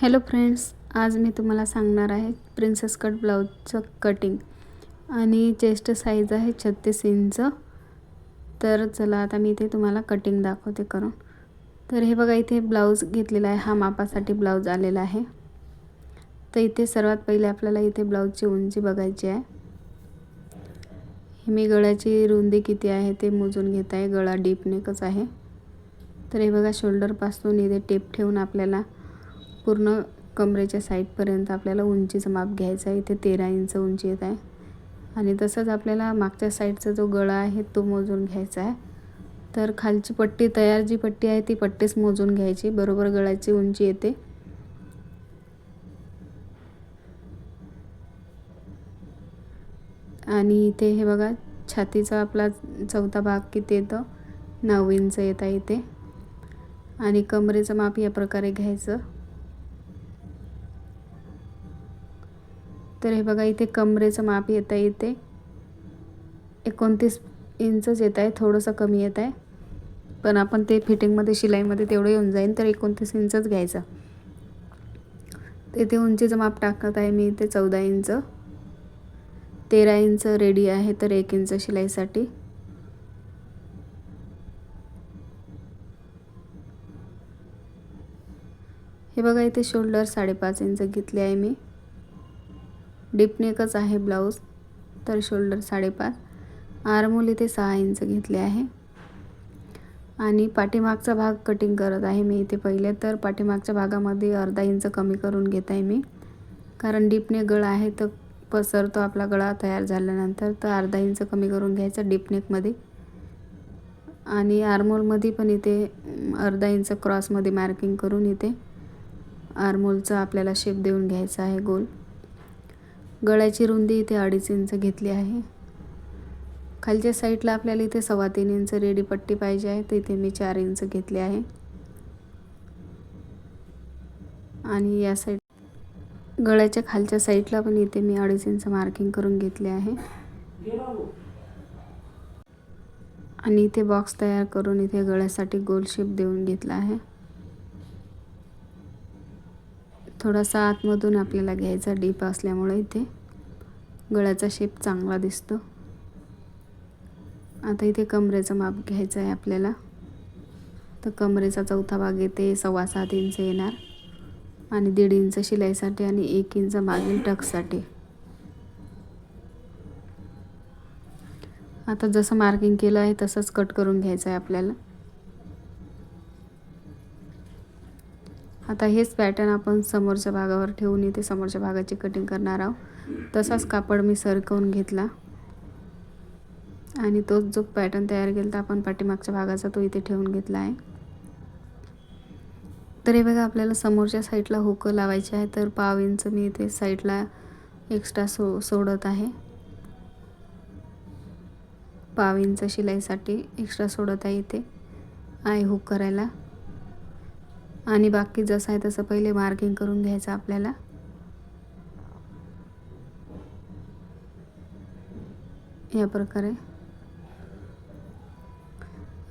Hello friends आज मी तुम्हाला सांगणार आहे प्रिन्सेस कट ब्लाऊजचं कटिंग आणि चेस्ट साईज आहे छत्तीस इंच. तर चला आता मी इथे तुम्हाला कटिंग दाखवते करून. तर हे बघा इथे ब्लाऊज घेतलेला आहे. हा मापासाठी ब्लाऊज आलेला आहे. तर इथे सर्वात पहिले आपल्याला इथे ब्लाऊजची उंची बघायची आहे. हे मी गळ्याची रुंदी किती आहे ते मोजून घेत आहे. गळा डीप नेकच आहे. तर हे बघा शोल्डरपासून इथे टेप ठेवून आपल्याला पूर्ण कमरेच्या साईडपर्यंत आपल्याला उंचीचं माप घ्यायचं आहे. इथे तेरा इंच उंची येत आहे. आणि तसंच आपल्याला मागच्या साईडचा जो गळा आहे तो मोजून घ्यायचा आहे. तर खालची पट्टी तयार जी पट्टी आहे ती पट्टीच मोजून घ्यायची. बरोबर गळ्याची उंची येते. आणि इथे हे बघा छातीचा आपला चौथा भाग किती येतं? नऊ इंच येत आहे इथे. आणि कमरेचं माप या प्रकारे घ्यायचं. तर हे बघा इथे कमरेचं माप येत आहे इथे. एकोणतीस इंचच येत आहे थोडंसं कमी येत आहे. पण आपण ते फिटिंगमध्ये शिलाईमध्ये तेवढं येऊन जाईन तर एकोणतीस इंचच घ्यायचं. इथे उंचीचं माप टाकत आहे मी इथे चौदा इंच. तेरा इंच रेडी आहे तर एक इंच शिलाईसाठी. हे बघा इथे शोल्डर साडेपाच इंच घेतले आहे मी. डीपनेकच आहे ब्लाऊज तर शोल्डर साडेपाच. आरमोल इथे सहा इंच घेतले आहे. आणि पाठीमागचा भाग कटिंग करत आहे मी इथे पहिले तर पाठीमागच्या भागामध्ये अर्धा इंच कमी करून घेत आहे मी. कारण डीपनेक गळ आहे तर पसरतो आपला गळा तयार झाल्यानंतर तर अर्धा इंच कमी करून घ्यायचा डीपनेकमध्ये आणि आर्मोलमध्ये पण इथे अर्धा इंच क्रॉसमध्ये मार्किंग करून इथे आर्मोलचा आपल्याला शेप देऊन घ्यायचा आहे गोल. गळ्याची रुंदी इथे अडीच इंच घेतली आहे. खालच्या साईडला आपल्याला इथे सव्वा तीन इंच रेडी पट्टी पाहिजे आहे. तर इथे मी चार इंच घेतले आहे. आणि या साईड गळ्याच्या खालच्या साईडला पण इथे मी अडीच इंच मार्किंग करून घेतले आहे. आणि इथे बॉक्स तयार करून इथे गळ्यासाठी गोल शेप देऊन घेतला आहे. थोडासा आतमधून आपल्याला घ्यायचा डीप असल्यामुळे इथे गळ्याचा शेप चांगला दिसतो. आता इथे कमरेचं माप घ्यायचं आहे आपल्याला. तर कमरेचा चौथा भाग येते सव्वा सात इंच येणार. आणि दीड इंच शिलाईसाठी आणि एक इंच मागील टकसाठी. आता जसं मार्किंग केलं आहे तसंच कट करून घ्यायचं आहे आपल्याला. आता हेच पॅटर्न आपण समोरच्या भागावर ठेवून इथे समोरच्या भागाची कटिंग करणार आहोत. तसाच कापड मी सरकवून घेतला. आणि तोच जो पॅटर्न तयार केला तर आपण पाठीमागच्या भागाचा तो इथे ठेवून घेतला आहे. तर हे बघा आपल्याला समोरच्या साईडला हुकं लावायचे आहे तर पाव इंच मी इथे साईडला एक्स्ट्रा सो सोडत आहे. पाव इंच शिलाईसाठी एक्स्ट्रा सोडत आहे इथे. आय हुक करायला. आणि बाकी जसं आहे तसं पहिले मार्किंग करून घ्यायचं आपल्याला. या प्रकारे.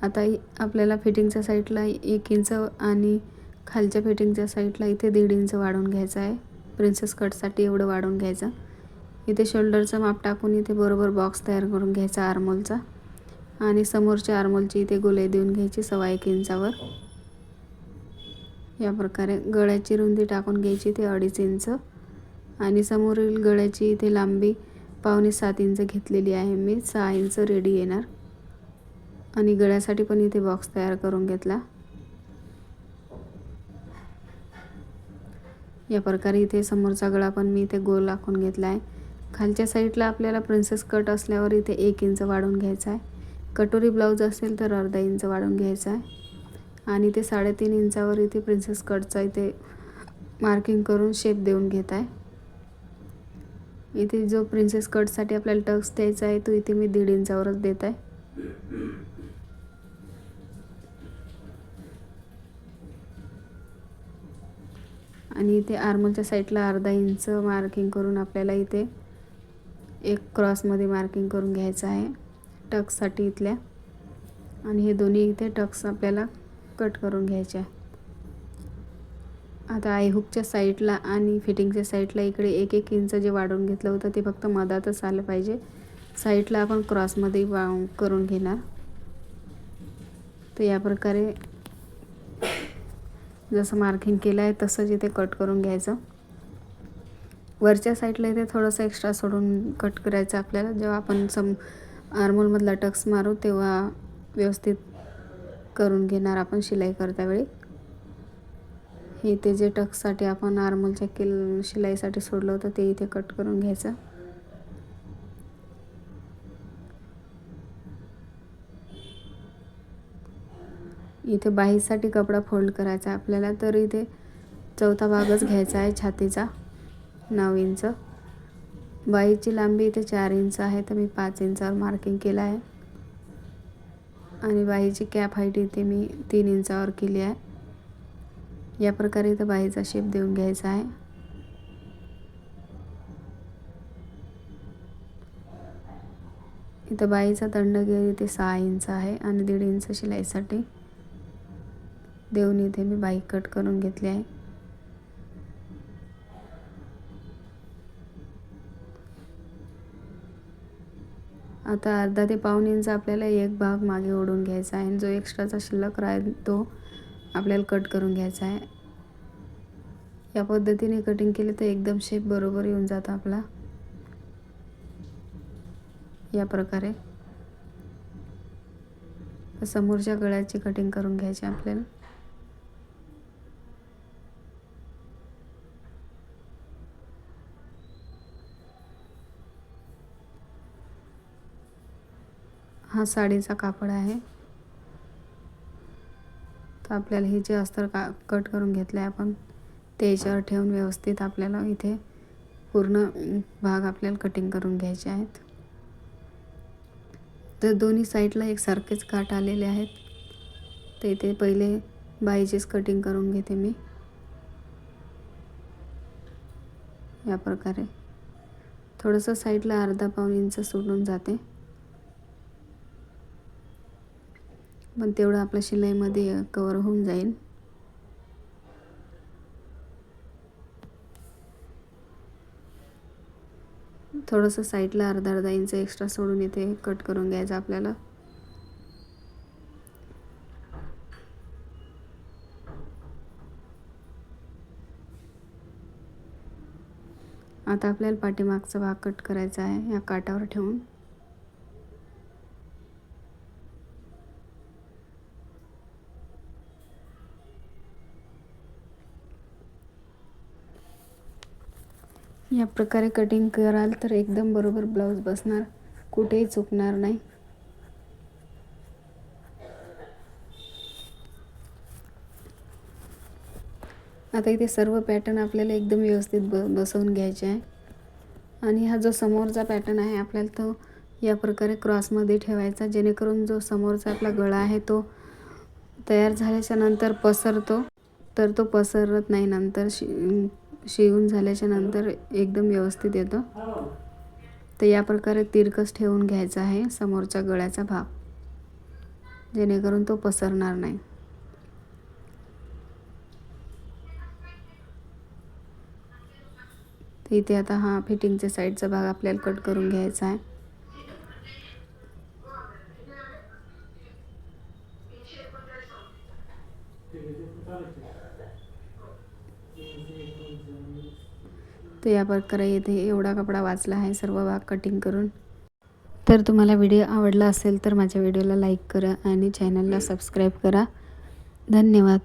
आता आपल्याला फिटिंगच्या साईडला एक इंच आणि खालच्या फिटिंगच्या साईडला इथे दीड इंच वाढवून घ्यायचं आहे. प्रिन्सेस कटसाठी एवढं वाढवून घ्यायचं. इथे शोल्डरचं माप टाकून इथे बरोबर बॉक्स तयार करून घ्यायचा आर्मोलचा आणि समोरच्या आर्मोलची इथे गोलाई देऊन घ्यायची सव्वा एक इंचावर. या प्रकारे गळ्याची रुंदी टाकून घ्यायची ते अडीच इंच. आणि समोरील गळ्याची इथे लांबी पावणे सात इंच घेतलेली आहे मी. सहा इंच रेडी येणार. आणि गळ्यासाठी पण इथे बॉक्स तयार करून घेतला. या प्रकारे इथे समोरचा गळा पण मी इथे गोल आखून घेतला आहे. खालच्या साईडला आपल्याला प्रिन्सेस कट असल्यावर इथे एक इंच वाढवून घ्यायचा आहे. कटोरी ब्लाऊज असेल तर अर्धा इंच वाढवून घ्यायचा आहे. आणि ते साडेतीन इंचावर इथे प्रिन्सेस कटचा इथे मार्किंग करून शेप देऊन घेत आहे. इथे जो प्रिन्सेस कटसाठी आपल्याला टक्स द्यायचा आहे तो इथे मी दीड इंचावरच देत आहे. आणि इथे आर्मलच्या साईडला अर्धा इंच मार्किंग करून आपल्याला इथे एक क्रॉसमध्ये मार्किंग करून घ्यायचं आहे टक्ससाठी इथल्या. आणि हे दोन्ही इथे टक्स आपल्याला कट करून घ्यायच्या. आता आय हुकच्या साईडला आणि फिटिंगच्या साईडला इकडे एक एक इंच जे वाढवून घेतलं होतं ते फक्त मधातच आलं पाहिजे. साईडला आपण क्रॉसमध्ये वा करून घेणार. तर या प्रकारे जसं मार्किंग केलं आहे तसंच इथे कट करून घ्यायचं. वरच्या साईडला इथे थोडंसं एक्स्ट्रा सोडून कट करायचं आपल्याला. जेव्हा आपण सम आर्मोलमधला टक्स मारू तेव्हा व्यवस्थित करून घेणार आपण शिलाई करता वेळी. हे ते जे टक्ससाठी आपण नॉर्मलच्या किल शिलाईसाठी सोडलं होतं ते इथे कट करून घ्यायचं. इथे बाहीसाठी कपडा फोल्ड करायचा आहे आपल्याला तर इथे चौथा भागच घ्यायचा आहे छातीचा नऊ इंच. बाईची लांबी इथे चार इंच आहे तर मी पाच इंचावर मार्किंग केलं आहे. आणि बाईची कॅप हाईट इथे मी तीन इंचावर केली आहे. या प्रकारे इथं बाईचा शेप देऊन घ्यायचा आहे. इथं बाईचा दंडगेर इथे सहा इंच आहे आणि दीड इंच शिलाईसाठी देऊन इथे मी बाई कट करून घेतली आहे. आता अर्धा ते पाऊन इंच आपल्याला एक भाग मागे ओढून घ्यायचा आहे. आणि जो एक्स्ट्राचा शिल्लक राहील तो आपल्याला कट करून घ्यायचा आहे. या पद्धतीने कटिंग केली तर एकदम शेप बरोबर येऊन जातो आपला. या प्रकारे. समोरच्या गळ्याची कटिंग करून घ्यायची आपल्याला. हा साडीचा कापड आहे. तर आपल्याला हे जे अस्तर का कट करून घेतलं आहे आपण ते याच्यावर ठेवून व्यवस्थित आपल्याला इथे पूर्ण भाग आपल्याला कटिंग करून घ्यायचे आहेत. तर दोन्ही साईडला एकसारखेच काट आलेले आहेत. तर इथे पहिले बाईचेच कटिंग करून घेते मी. या प्रकारे. थोडंसं साईडला अर्धा पाऊन इंच सोडून जाते. पण तेवढं आपल्या शिलाईमध्ये कवर होऊन जाईल. थोडंसं साईडला अर्धा अर्धा इंच एक्स्ट्रा सोडून इथे कट करून घ्यायचं आपल्याला. आता आपल्याला पाठीमागचा भाग कट करायचा आहे या काटावर ठेवून. या प्रकारे कटिंग कराल तर एकदम बरोबर ब्लाऊज बसणार. कुठेही चुकणार नाही. आता इथे सर्व पॅटर्न आपल्याला एकदम व्यवस्थित ब बसवून घ्यायचे आहे. आणि हा जो समोरचा पॅटर्न आहे आपल्याला तो या प्रकारे क्रॉसमध्ये ठेवायचा जेणेकरून जो समोरचा आपला गळा आहे तो तयार झाल्याच्यानंतर पसरतो. तर तो पसरत नाही नंतर शि शिवून झाल्याच्यानंतर एकदम व्यवस्थित येतो. तर या प्रकारे तिरकस ठेवून घ्यायचा आहे समोरच्या गळ्याचा भाग. जेणेकरून तो पसरणार नाही. इथे आता हा फिटिंगच्या साईडचा भाग आपल्याला कट करून घ्यायचा आहे. तर या प्रकारे येथे एवढा कपडा वाचला आहे सर्व भाग कटिंग करून. तर तुम्हाला व्हिडिओ आवडला असेल तर माझ्या व्हिडिओला लाईक करा आणि चॅनलला सबस्क्राईब करा. धन्यवाद.